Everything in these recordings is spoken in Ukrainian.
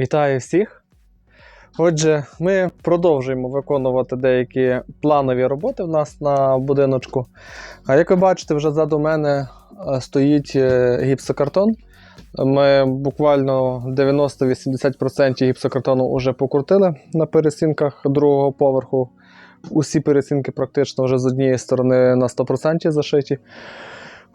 Вітаю всіх! Отже, ми продовжуємо виконувати деякі планові роботи в нас на будиночку. А як ви бачите, вже ззаду мене е, стоїть е, гіпсокартон. Ми буквально 90-80% гіпсокартону вже покрутили на пересінках другого поверху. Усі пересінки практично вже з однієї сторони на 100% зашиті.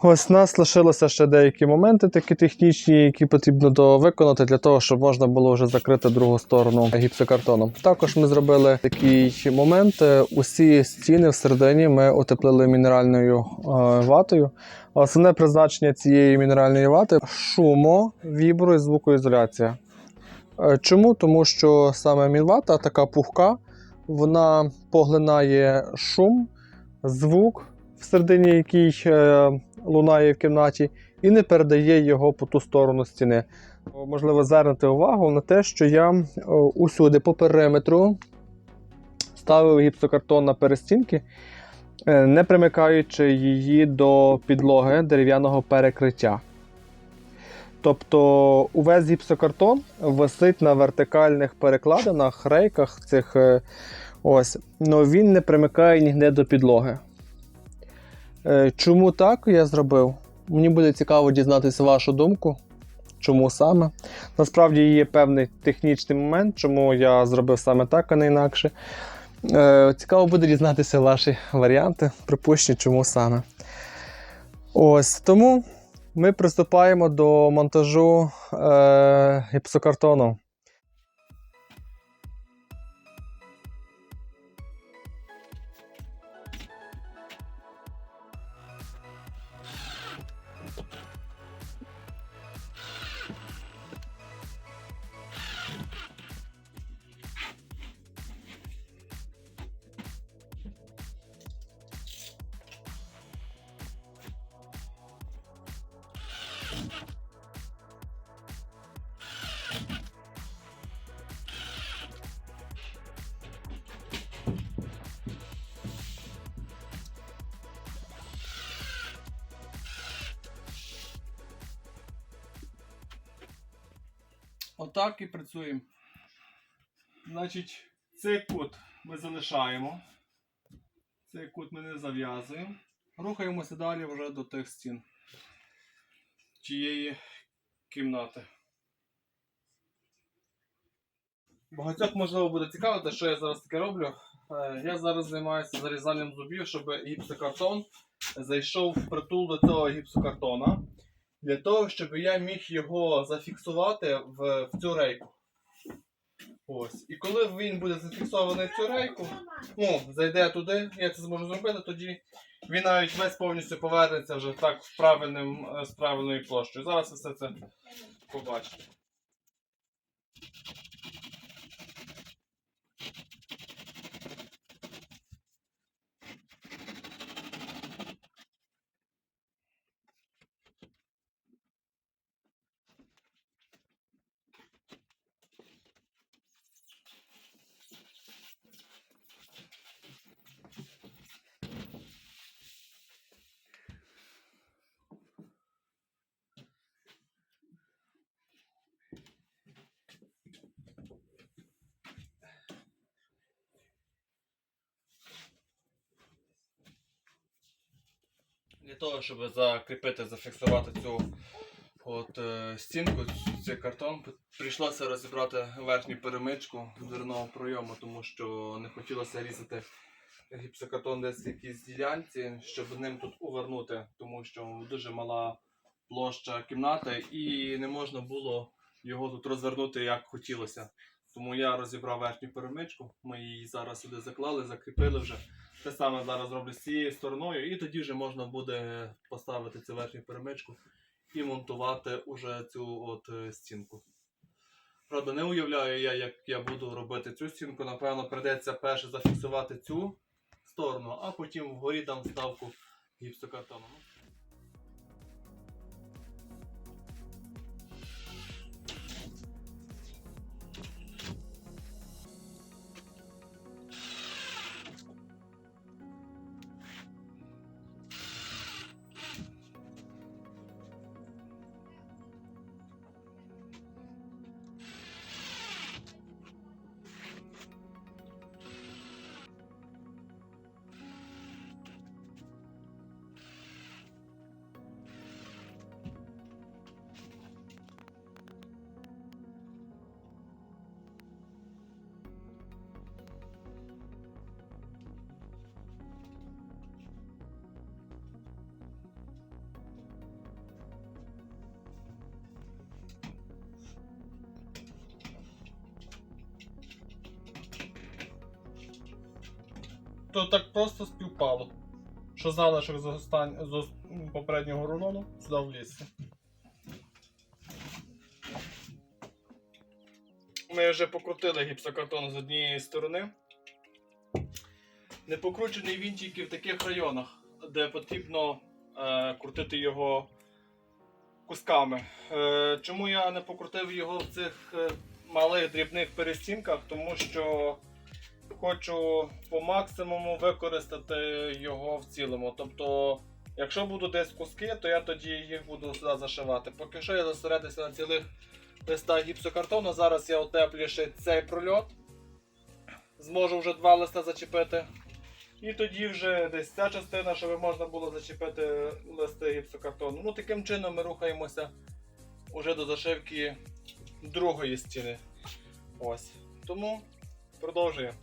Ось нас лишилося ще деякі моменти, такі технічні, які потрібно до виконати для того, щоб можна було вже закрити другу сторону гіпсокартоном. Також ми зробили такий момент. е, Усі стіни всередині ми утеплили мінеральною е, ватою. Основне призначення цієї мінеральної вати шумо, вібро і звукоізоляція. Е, Чому? Тому що саме мінвата така пухка, вона поглинає шум, звук, всередині який лунає в кімнаті, і не передає його по ту сторону стіни. Можливо, звернути увагу на те, що я усюди по периметру ставив гіпсокартон на перестінки, е, не примикаючи її до підлоги дерев'яного перекриття. Тобто увесь гіпсокартон висить на вертикальних перекладинах, рейках цих е, ось, але він не примикає ніде до підлоги. Е, Чому так я зробив? Мені буде цікаво дізнатися вашу думку. Чому саме? Насправді є певний технічний момент, чому я зробив саме так, а не інакше. Е, Цікаво буде дізнатися ваші варіанти, припущення, чому саме. Ось тому ми приступаємо до монтажу е, гіпсокартону. Отак і працюємо. Значить, цей кут ми залишаємо. Цей кут ми не зав'язуємо. Рухаємося далі вже до тих стін тієї кімнати. Багатьох, можливо, буде цікавити, що я зараз таке роблю. Е, Я зараз займаюся зарізанням зубів, щоб гіпсокартон зайшов в притул до цього гіпсокартона. Для того, щоб я міг його зафіксувати в, в цю рейку. Ось. І коли він буде зафіксований в цю рейку, ну, зайде туди, я це зможу зробити, тоді він навіть весь повністю повернеться вже так в правильним, е, з правильною площею. Зараз все це побачите. Для того, щоб закріпити, зафіксувати цю от, е, стінку, цей картон, прийшлося розібрати верхню перемичку дверного пройому, тому що не хотілося різати гіпсокартон десь в якійсь ділянці, щоб ним тут увернути, тому що дуже мала площа кімнати і не можна було його тут розвернути як хотілося. Тому я розібрав верхню перемичку, ми її зараз сюди заклали, закріпили вже. Те саме зараз роблю з цією стороною, і тоді вже можна буде поставити цю верхню перемичку і монтувати уже цю от е, стінку. Правда, не уявляю я, як я буду робити цю стінку. Напевно, прийдеться перше зафіксувати цю сторону, а потім вгорі дам вставку гіпсокартону. То так просто співпало. Що залишок з, остань... з попереднього рулону сюди влізся. Ми вже покрутили гіпсокартон з однієї сторони. Не покручений він тільки в таких районах, де потрібно е, крутити його кусками. Е, чому я не покрутив його в цих е, малих дрібних перестінках? Тому що хочу по максимуму використати його в цілому. Тобто, якщо будуть десь куски, то я тоді їх буду сюди зашивати. Поки що я зосередився на цілих листах гіпсокартону. Зараз я утеплю ще цей прольот. Зможу вже два листа зачепити. І тоді вже десь ця частина, щоб можна було зачепити листи гіпсокартону. Ну, таким чином ми рухаємося уже до зашивки другої стіни. Ось. Тому продовжуємо.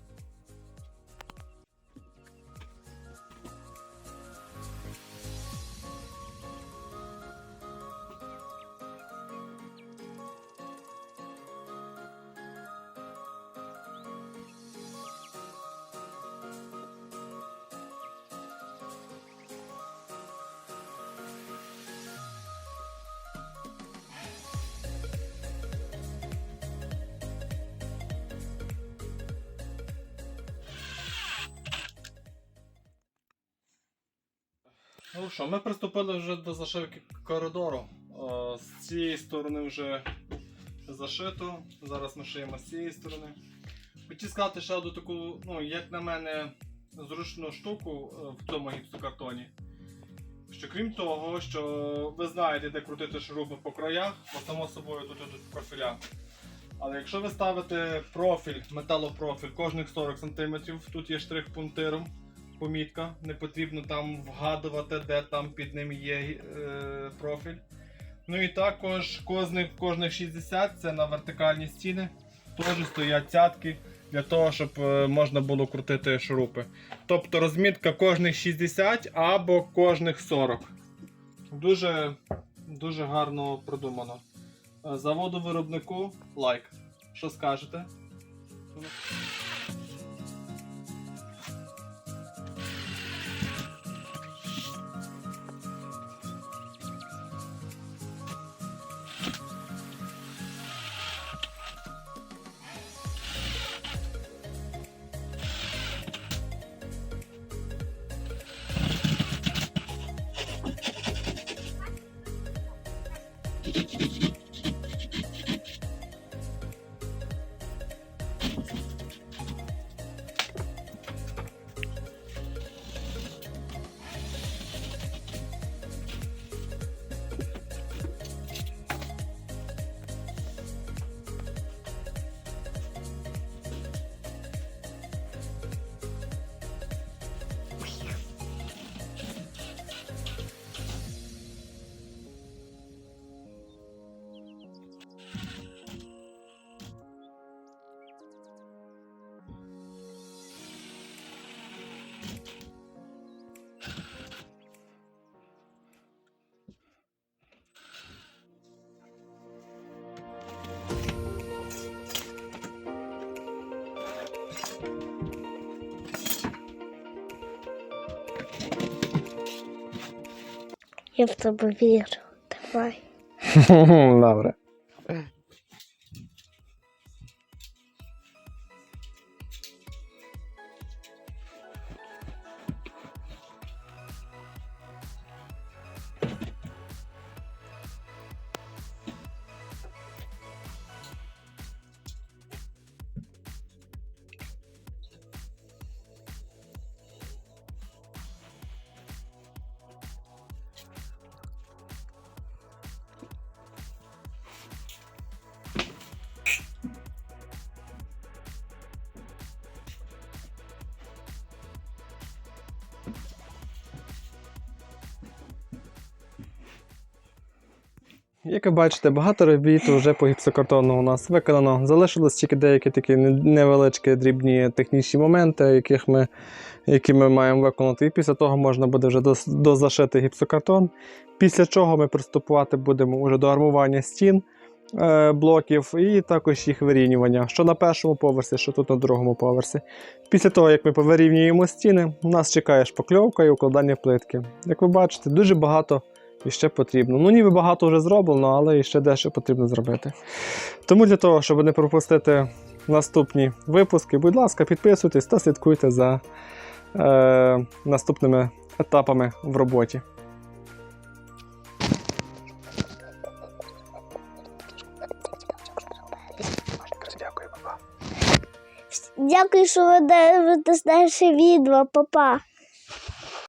Ну що, ми приступили вже до зашивки коридору. Е, З цієї сторони вже зашито. Зараз ми шиємо з цієї сторони. Хотів сказати ще одну таку, ну, як на мене, зручну штуку е, в цьому гіпсокартоні. Що крім того, що ви знаєте, де крутити шуруби по краях, бо само собою тут ідуть профіля. Але якщо ви ставите профіль, металопрофіль кожних 40 см, тут є штрих пунктиром, помітка, не потрібно там вгадувати, де там під ним є е, профіль. Ну і також кожних, кожних 60 це на вертикальні стіни. Теж стоять цятки для того, щоб е, можна було крутити шурупи. Тобто розмітка кожних 60 або кожних 40. Дуже, дуже гарно продумано. Е, Заводу виробнику лайк. Що скажете? Я в тебе вірю. Давай. Добре. Як ви бачите, багато робіт вже по гіпсокартону у нас виконано. Залишилось тільки деякі такі невеличкі дрібні технічні моменти, яких ми, які ми маємо виконати. І після того можна буде вже дозашити гіпсокартон. Після чого ми приступувати будемо вже до армування стін. е, блоків, і також їх вирівнювання, що на першому поверсі, що тут на другому поверсі. Після того, як ми повирівнюємо стіни, нас чекає шпакльовка і укладання плитки. Як ви бачите, дуже багато іще потрібно. Ну, ніби багато вже зроблено, але іще дещо потрібно зробити. Тому для того, щоб не пропустити наступні випуски, будь ласка, підписуйтесь та слідкуйте за е, наступними етапами в роботі. Дякую, що ви дивитесь наше відео, папа.